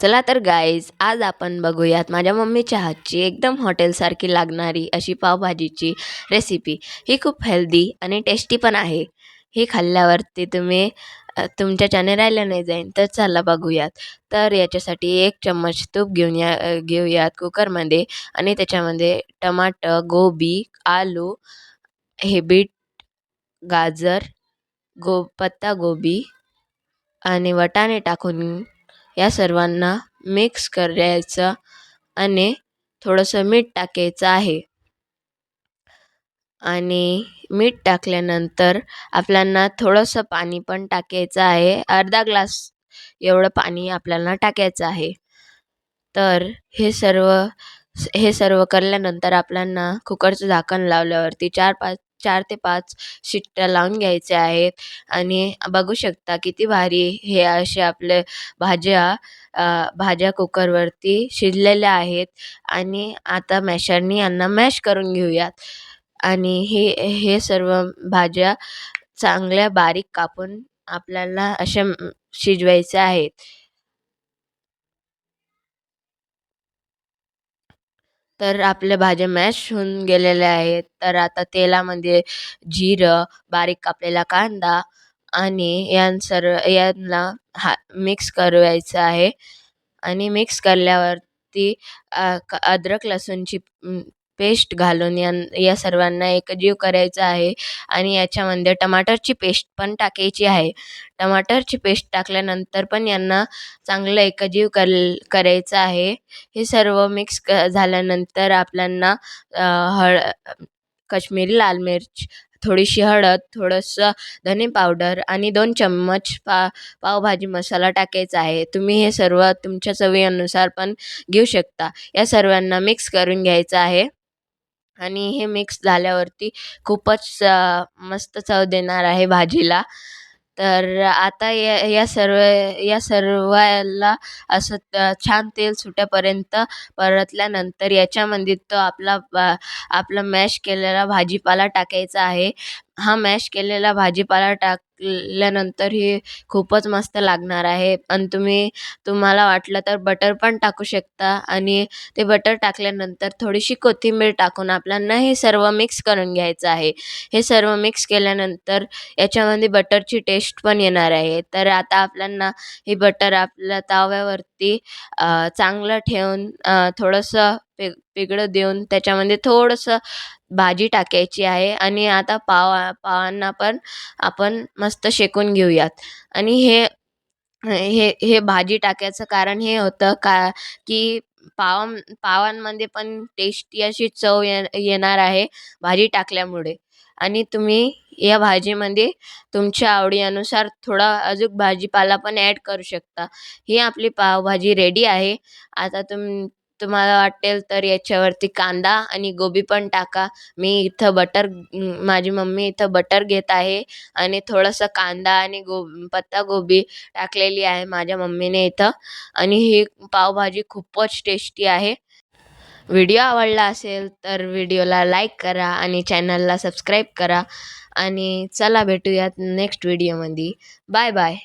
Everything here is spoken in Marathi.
चला तर गाईज आज आपण बघूयात माझ्या मम्मीच्या हातची एकदम हॉटेलसारखी लागणारी अशी पावभाजीची रेसिपी ही खूप हेल्दी आणि टेस्टी पण आहे. ही खाल्ल्यावरती तुम्ही तुमच्याच्याने तुमच्या राहिलं नाही जाईन तर चला बघूयात. तर याच्यासाठी एक चम्मच तूप घेऊन या घेऊयात कुकरमध्ये आणि त्याच्यामध्ये टमाटर गोबी आलू हे बीट गाजर गो पत्तागोबी आणि वटाणे टाकून या सर्वांना मिक्स करायचं आणि थोडंसं मीठ टाकायचं आहे. आणि मीठ टाकल्यानंतर आपल्याला थोडंसं पाणी पण टाकायचं आहे. अर्धा ग्लास एवढं पाणी आपल्याला टाकायचं आहे. तर हे सर्व हे सर्व करल्यानंतर आपल्याला कुकरचं झाकण लावल्यावरती चार पाच चार ते पाच शिट्ट्या लावून घ्यायच्या आहेत. आणि बघू शकता किती भारी हे असे आपले भाज्या भाज्या कुकरवरती शिजलेल्या आहेत. आणि आता मॅशरनी यांना मॅश करून घेऊयात. आणि हे हे सर्व भाज्या चांगल्या बारीक कापून आपल्याला अशा शिजवायचे शिजवायच्या आहेत. तर आपल्या भाज्या मॅश होऊन गेलेल्या आहेत. तर आता तेलामध्ये जिरं बारीक कापलेला कांदा आणि यां सर्व यांना हा मिक्स करायचं आहे. आणि मिक्स करल्यावरती क- अद्रक लसूणची पेस्ट घालून या या सर्वांना एकजीव करायचं आहे. आणि याच्यामध्ये टमाटरची पेस्ट पण टाकायची आहे. टमाटरची पेस्ट टाकल्यानंतर पण यांना चांगलं एकजीव कर करायचं आहे. हे सर्व मिक्स क झाल्यानंतर आपल्याला हळ काश्मीरी लाल मिर्च थोडीशी हळद थोडंसं धने पावडर आणि दोन चम्मच पा पावभाजी मसाला टाकायचा आहे. तुम्ही हे सर्व तुमच्या चवीनुसार पण घेऊ शकता. या सर्वांना मिक्स करून घ्यायचं आहे. आणि हे मिक्स झाल्यावरती खूपच मस्त चव देणार आहे भाजीला. तर आता या या सर्व या सर्वाला असं छान तेल सुटेपर्यंत परतल्यानंतर याच्यामध्ये तो आपला आपला मॅश केलेला भाजीपाला टाकायचा आहे. हा मॅश केलेला भाजीपाला टाक टाकल्यानंतर हे खूपच मस्त लागणार आहे. आणि तुम्ही तुम्हाला वाटलं तर बटर पण टाकू शकता आणि ते बटर टाकल्यानंतर थोडीशी कोथिंबीर टाकून आपल्याला हे सर्व मिक्स करून घ्यायचं आहे. हे सर्व मिक्स केल्यानंतर याच्यामध्ये बटरची टेस्ट पण येणार आहे. तर आता आपल्याला हे बटर आपल्या तव्यावरती चांगलं ठेवून थोडंसं पे पेगडं देऊन त्याच्यामध्ये थोडंसं भाजी टाकायची आहे. आणि आता पावा पावांना पण आपण मस्त शेकून घेऊयात. आणि हे हे हे भाजी टाकायचं कारण हे होतं का की पाव पावांमध्ये पण टेस्टी अशी चव ये येणार आहे भाजी टाकल्यामुळे. आणि तुम्ही या भाजीमध्ये तुमच्या आवडीनुसार थोडा अजून भाजीपाला पण ॲड करू शकता. ही आपली पावभाजी रेडी आहे. आता तुम तुम्हाला वाटेल तर याच्यावरती कांदा आणि गोबी पण टाका. मी इथं बटर माझी मम्मी इथं बटर घेत आहे आणि थोडंसं कांदा आणि गो पत्तागोबी टाकलेली आहे माझ्या मम्मीने इथं. आणि ही पावभाजी खूपच टेस्टी आहे. व्हिडिओ आवडला असेल तर व्हिडिओला लाईक करा आणि चॅनलला सबस्क्राईब करा. आणि चला भेटूयात नेक्स्ट व्हिडिओमध्ये बाय बाय